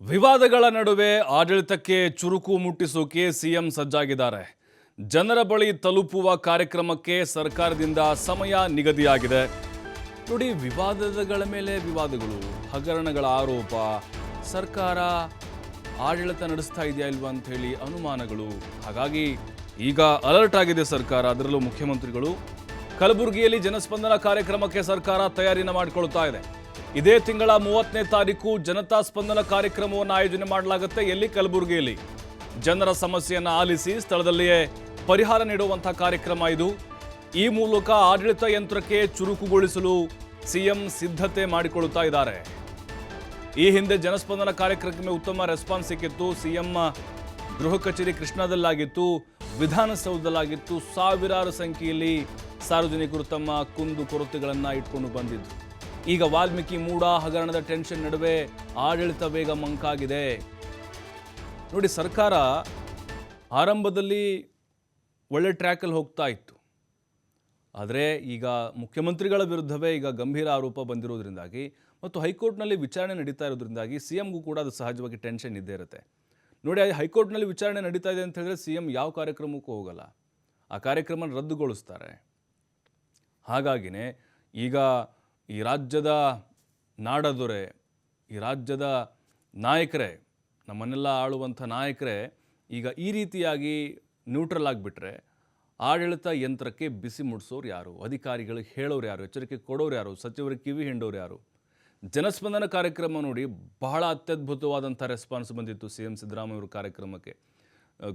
ವಿವಾದಗಳ ನಡುವೆ ಆಡಳಿತಕ್ಕೆ ಚುರುಕು ಮುಟ್ಟಿಸೋಕೆ ಸಿಎಂ ಸಜ್ಜಾಗಿದ್ದಾರೆ. ಜನರ ಬಳಿ ತಲುಪುವ ಕಾರ್ಯಕ್ರಮಕ್ಕೆ ಸರ್ಕಾರದಿಂದ ಸಮಯ ನಿಗದಿಯಾಗಿದೆ. ನೋಡಿ, ವಿವಾದಗಳ ಮೇಲೆ ವಿವಾದಗಳು, ಹಗರಣಗಳ ಆರೋಪ, ಸರ್ಕಾರ ಆಡಳಿತ ನಡೆಸ್ತಾ ಇದೆಯಾ ಇಲ್ವಾ ಅಂತ ಹೇಳಿ ಅನುಮಾನಗಳು. ಹಾಗಾಗಿ ಈಗ ಅಲರ್ಟ್ ಆಗಿದೆ ಸರ್ಕಾರ, ಅದರಲ್ಲೂ ಮುಖ್ಯಮಂತ್ರಿಗಳು. ಕಲಬುರಗಿಯಲ್ಲಿ ಜನಸ್ಪಂದನ ಕಾರ್ಯಕ್ರಮಕ್ಕೆ ಸರ್ಕಾರ ತಯಾರಿನ ಮಾಡಿಕೊಳ್ತಾ ಇದೆ. ಇದೇ ತಿಂಗಳ ಮೂವತ್ತನೇ ತಾರೀಕು ಜನತಾ ಸ್ಪಂದನ ಕಾರ್ಯಕ್ರಮವನ್ನು ಆಯೋಜನೆ ಮಾಡಲಾಗುತ್ತೆ ಎಲ್ಲಿ? ಕಲಬುರಗಿಯಲ್ಲಿ. ಜನರ ಸಮಸ್ಯೆಯನ್ನು ಆಲಿಸಿ ಸ್ಥಳದಲ್ಲಿಯೇ ಪರಿಹಾರ ನೀಡುವಂತಹ ಕಾರ್ಯಕ್ರಮ ಇದು. ಈ ಮೂಲಕ ಆಡಳಿತ ಯಂತ್ರಕ್ಕೆ ಚುರುಕುಗೊಳಿಸಲು ಸಿಎಂ ಸಿದ್ಧತೆ ಮಾಡಿಕೊಳ್ಳುತ್ತಾ ಇದ್ದಾರೆ. ಈ ಹಿಂದೆ ಜನಸ್ಪಂದನ ಕಾರ್ಯಕ್ರಮಕ್ಕೆ ಉತ್ತಮ ರೆಸ್ಪಾನ್ಸ್ ಸಿಕ್ಕಿತ್ತು. ಸಿಎಂ ಗೃಹ ಕಚೇರಿ ಕೃಷ್ಣಾದಲ್ಲಾಗಿತ್ತು, ವಿಧಾನಸೌಧದಲ್ಲಾಗಿತ್ತು, ಸಾವಿರಾರು ಸಂಖ್ಯೆಯಲ್ಲಿ ಸಾರ್ವಜನಿಕರು ತಮ್ಮ ಕುಂದು ಕೊರತೆಗಳನ್ನು ಇಟ್ಕೊಂಡು ಬಂದಿದ್ರು. ಈಗ ವಾಲ್ಮೀಕಿ ಮೂಡ ಹಗರಣದ ಟೆನ್ಷನ್ ನಡುವೆ ಆಡಳಿತ ವೇಗ ಮಂಕಾಗಿದೆ. ನೋಡಿ, ಸರ್ಕಾರ ಆರಂಭದಲ್ಲಿ ಒಳ್ಳೆ ಟ್ರ್ಯಾಕಲ್ಲಿ ಹೋಗ್ತಾ ಇತ್ತು. ಆದರೆ ಈಗ ಮುಖ್ಯಮಂತ್ರಿಗಳ ವಿರುದ್ಧವೇ ಈಗ ಗಂಭೀರ ಆರೋಪ ಬಂದಿರೋದ್ರಿಂದಾಗಿ ಮತ್ತು ಹೈಕೋರ್ಟ್ನಲ್ಲಿ ವಿಚಾರಣೆ ನಡೀತಾ ಇರೋದ್ರಿಂದಾಗಿ ಸಿ ಎಮ್ಗೂ ಕೂಡ ಅದು ಸಹಜವಾಗಿ ಟೆನ್ಷನ್ ಇದ್ದೇ ಇರುತ್ತೆ. ನೋಡಿ ಅದು ಹೈಕೋರ್ಟ್ನಲ್ಲಿ ವಿಚಾರಣೆ ನಡೀತಾ ಇದೆ ಅಂತ ಹೇಳಿದ್ರೆ ಸಿ ಎಂ ಯಾವ ಕಾರ್ಯಕ್ರಮಕ್ಕೂ ಹೋಗಲ್ಲ. ಆ ಕಾರ್ಯಕ್ರಮ ರದ್ದುಗೊಳಿಸ್ತಾರೆ. ಹಾಗಾಗಿನೇ ಈಗ ಈ ರಾಜ್ಯದ ನಾಡದೊರೆ, ಈ ರಾಜ್ಯದ ನಾಯಕರೇ, ನಮ್ಮನ್ನೆಲ್ಲ ಆಳುವಂಥ ನಾಯಕರೇ, ಈಗ ಈ ರೀತಿಯಾಗಿ ನ್ಯೂಟ್ರಲ್ ಆಗಿಬಿಟ್ರೆ ಆಡಳಿತ ಯಂತ್ರಕ್ಕೆ ಬಿಸಿ ಮುಡಿಸೋರು ಯಾರು? ಅಧಿಕಾರಿಗಳಿಗೆ ಹೇಳೋರು ಯಾರು? ಎಚ್ಚರಿಕೆ ಕೊಡೋರು ಯಾರು? ಸಚಿವರಿಗೆ ಕಿವಿ ಹಿಂಡೋರು ಯಾರು? ಜನಸ್ಪಂದನ ಕಾರ್ಯಕ್ರಮ ನೋಡಿ ಬಹಳ ಅತ್ಯದ್ಭುತವಾದಂಥ ರೆಸ್ಪಾನ್ಸ್ ಬಂದಿತ್ತು ಸಿ ಎಂ ಸಿದ್ದರಾಮಯ್ಯ ಅವ್ರ ಕಾರ್ಯಕ್ರಮಕ್ಕೆ.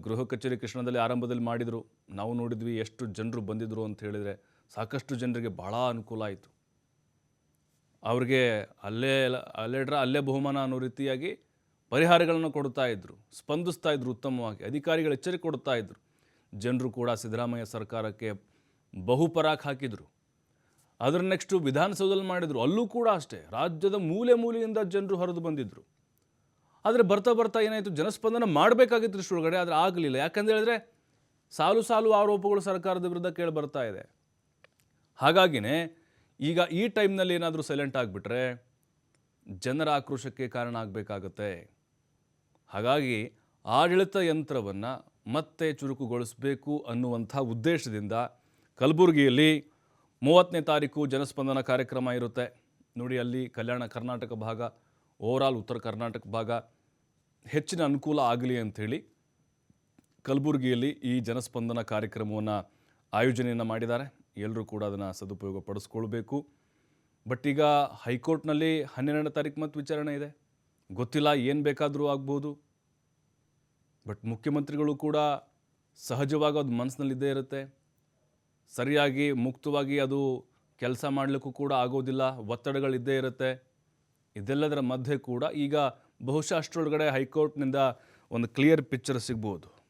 ಗೃಹ ಕಚೇರಿ ಕೃಷ್ಣದಲ್ಲಿ ಆರಂಭದಲ್ಲಿ ಮಾಡಿದರು. ನಾವು ನೋಡಿದ್ವಿ ಎಷ್ಟು ಜನರು ಬಂದಿದ್ದರು ಅಂತ ಹೇಳಿದರೆ ಸಾಕಷ್ಟು ಜನರಿಗೆ ಬಹಳ ಅನುಕೂಲ ಆಯಿತು. ಅವ್ರಿಗೆ ಅಲ್ಲೇ ಅಲ್ಲೇಡ್ರ ಅಲ್ಲೇ ಬಹುಮಾನ ಅನ್ನೋ ರೀತಿಯಾಗಿ ಪರಿಹಾರಗಳನ್ನು ಕೊಡ್ತಾ ಇದ್ರು, ಸ್ಪಂದಿಸ್ತಾ ಇದ್ದರು ಉತ್ತಮವಾಗಿ, ಅಧಿಕಾರಿಗಳು ಎಚ್ಚರಿಕೆ ಕೊಡ್ತಾ ಇದ್ರು. ಜನರು ಕೂಡ ಸಿದ್ದರಾಮಯ್ಯ ಸರ್ಕಾರಕ್ಕೆ ಬಹುಪರಾಕ್ ಹಾಕಿದರು. ಅದರ ನೆಕ್ಸ್ಟು ವಿಧಾನಸೌಧದಲ್ಲಿ ಮಾಡಿದರು, ಅಲ್ಲೂ ಕೂಡ ಅಷ್ಟೇ, ರಾಜ್ಯದ ಮೂಲೆ ಮೂಲೆಯಿಂದ ಜನರು ಹರಿದು ಬಂದಿದ್ದರು ಆದರೆ ಬರ್ತಾ ಬರ್ತಾ ಏನಾಯಿತು, ಜನಸ್ಪಂದನ ಮಾಡಬೇಕಾಗಿತ್ತು ಇಷ್ಟೊಳಗಡೆ ಆದರೆ ಆಗಲಿಲ್ಲ. ಯಾಕಂತ ಹೇಳಿದ್ರೆ, ಸಾಲು ಸಾಲು ಆರೋಪಗಳು ಸರ್ಕಾರದ ವಿರುದ್ಧ ಕೇಳಿ ಬರ್ತಾ ಇದೆ. ಹಾಗಾಗಿನೇ ಈಗ ಈ ಟೈಮ್ನಲ್ಲಿ ಏನಾದರೂ ಸೈಲೆಂಟ್ ಆಗಿಬಿಟ್ರೆ ಜನರ ಆಕ್ರೋಶಕ್ಕೆ ಕಾರಣ ಆಗಬೇಕಾಗತ್ತೆ. ಹಾಗಾಗಿ ಆಡಳಿತ ಯಂತ್ರವನ್ನು ಮತ್ತೆ ಚುರುಕುಗೊಳಿಸಬೇಕು ಅನ್ನುವಂಥ ಉದ್ದೇಶದಿಂದ ಕಲಬುರಗಿಯಲ್ಲಿ ಮೂವತ್ತನೇ ತಾರೀಕು ಜನಸ್ಪಂದನ ಕಾರ್ಯಕ್ರಮ ಇರುತ್ತೆ. ನೋಡಿ ಅಲ್ಲಿ ಕಲ್ಯಾಣ ಕರ್ನಾಟಕ ಭಾಗ ಓವರಾಲ್ ಉತ್ತರ ಕರ್ನಾಟಕ ಭಾಗ ಹೆಚ್ಚಿನ ಅನುಕೂಲ ಆಗಲಿ ಅಂಥೇಳಿ ಕಲಬುರಗಿಯಲ್ಲಿ ಈ ಜನಸ್ಪಂದನ ಕಾರ್ಯಕ್ರಮವನ್ನು ಆಯೋಜನೆಯನ್ನು ಮಾಡಿದ್ದಾರೆ. ಎಲ್ಲರೂ ಕೂಡ ಅದನ್ನು ಸದುಪಯೋಗ ಪಡಿಸ್ಕೊಳ್ಬೇಕು ಬಟ್ ಈಗ ಹೈಕೋರ್ಟ್ನಲ್ಲಿ ಹನ್ನೆರಡನೇ ತಾರೀಕು ಮತ್ತು ವಿಚಾರಣೆ ಇದೆ. ಗೊತ್ತಿಲ್ಲ ಏನು ಬೇಕಾದರೂ ಆಗ್ಬೋದು. ಬಟ್ ಮುಖ್ಯಮಂತ್ರಿಗಳು ಕೂಡ ಸಹಜವಾಗಿ ಅದು ಮನಸ್ಸಿನಲ್ಲಿದ್ದೇ ಇರುತ್ತೆ. ಸರಿಯಾಗಿ, ಮುಕ್ತವಾಗಿ ಅದು ಕೆಲಸ ಮಾಡಲಿಕ್ಕೂ ಕೂಡ ಆಗೋದಿಲ್ಲ. ಒತ್ತಡಗಳಿದ್ದೇ ಇರುತ್ತೆ. ಇದೆಲ್ಲದರ ಮಧ್ಯೆ ಕೂಡ ಈಗ ಬಹುಶಃ ಅಷ್ಟರೊಳಗಡೆ ಹೈಕೋರ್ಟ್ನಿಂದ ಒಂದು ಕ್ಲಿಯರ್ ಪಿಕ್ಚರ್ ಸಿಗ್ಬೋದು.